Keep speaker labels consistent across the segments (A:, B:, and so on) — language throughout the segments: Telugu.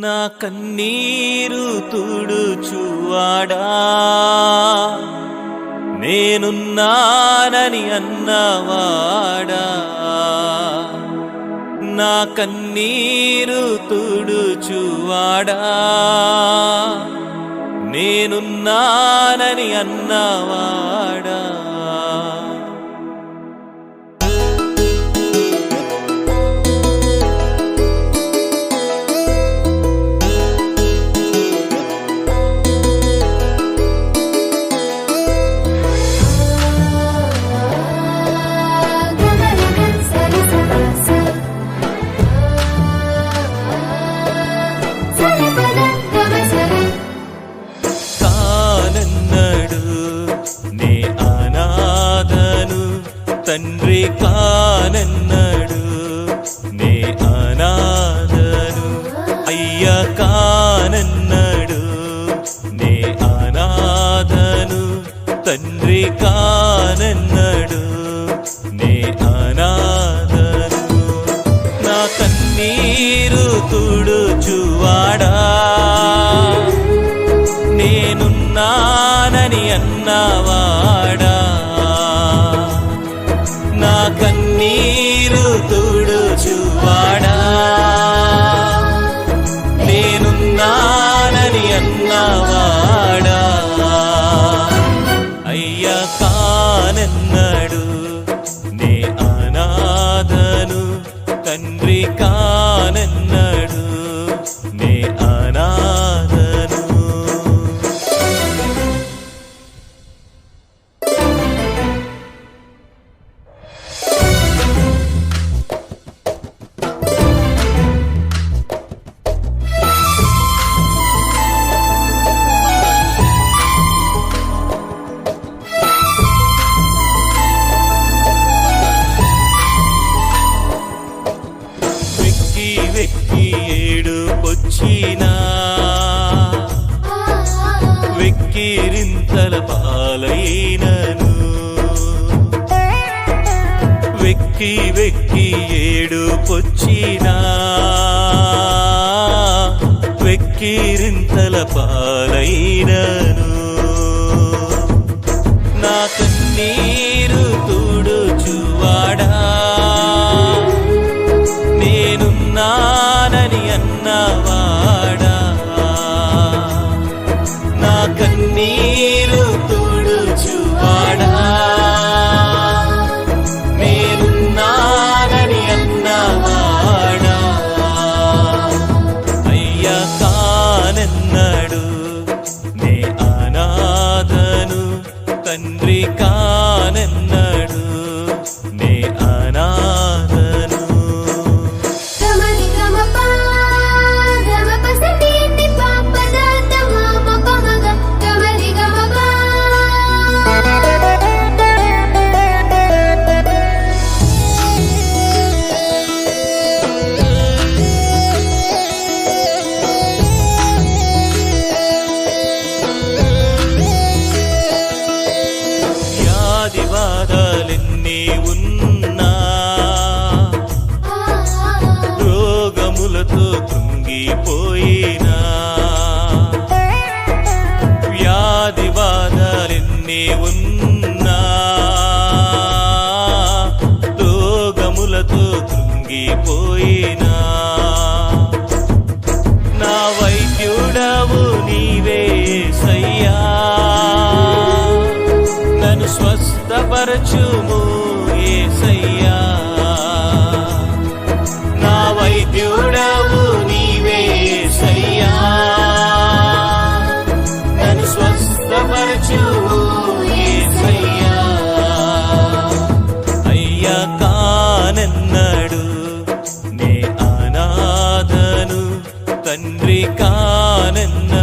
A: నా కన్నీరు తుడుచువాడా? నేనున్నానని అన్నవాడా? నా కన్నీరు తుడుచువాడా? నేనున్నానని అన్నవాడా? తండ్రి కానన్నాడు. నే అనాథను. అయ్య కానన్నాడు. నే అనాథను. తండ్రి కానన్నాడు. నే అనాథను. నా కన్నీరు తుడుచువాడా? నేనున్నానని అన్నవాడా? అన్నవాడా పొచ్చినా వెక్కిరింతల పాలైనను. వెక్కి వెక్కి ఏడుపొచ్చిన. వెక్కిరింతల పాలైనను. నా కన్నీ కృంగిపోయినా వ్యాధి బాధలెన్ని ఉన్నా. రోగములతో తృంగిపోయినా నా వైద్యుడవు నీవే సయ్యా. నన్ను స్వస్థపరచు తండ్రి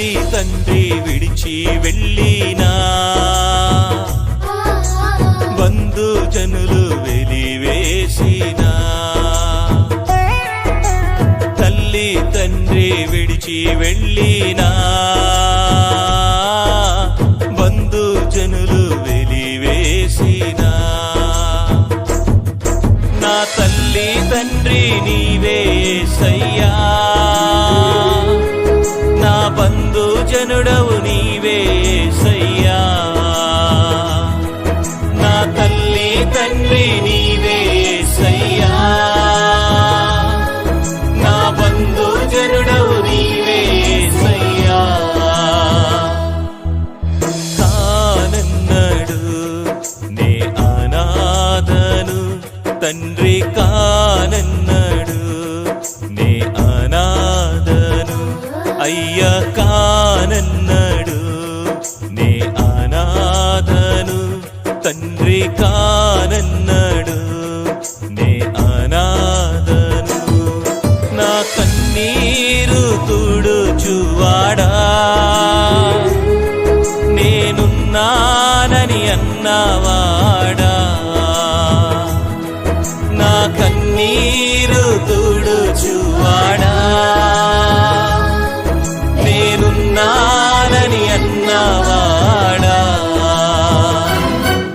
A: తల్లి తండ్రి విడిచి వెళ్ళినా. బంధు జనులు వెలివేసినా. తల్లి తండ్రి విడిచి వెళ్ళినా. బంధు జనులు వెలివేసినా. నా తల్లి తండ్రి నీవే సయ్యా. నా బంధు జనుడవు నీవేసయ్యా నా తల్లి తండ్రి నీవేసయ్యా నా బంధు జనుడవు నీవేసయ్యా కానన్నాడు నే అనాథను తండ్రి కానన్నాడు. అయ్య కానన్నాడు. నే అనాథను తండ్రి కానన్నాడు. నే అనాథను నా కన్నీరు తుడుచువాడా. నేనున్నానని అన్నవాడా. నా కన్నీరు తుడుచువాడా. నేనున్నానని అన్నవాడా?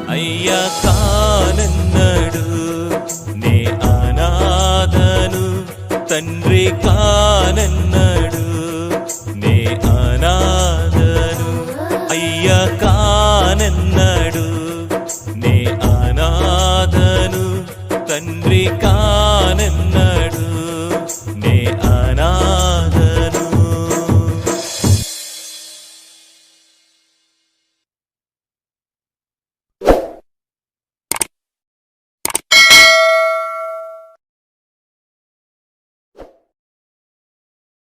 A: అయ్యా కానన్నాడు నే అనాథను తండ్రి కానన్నాడు నే అనాథను. అయ్యా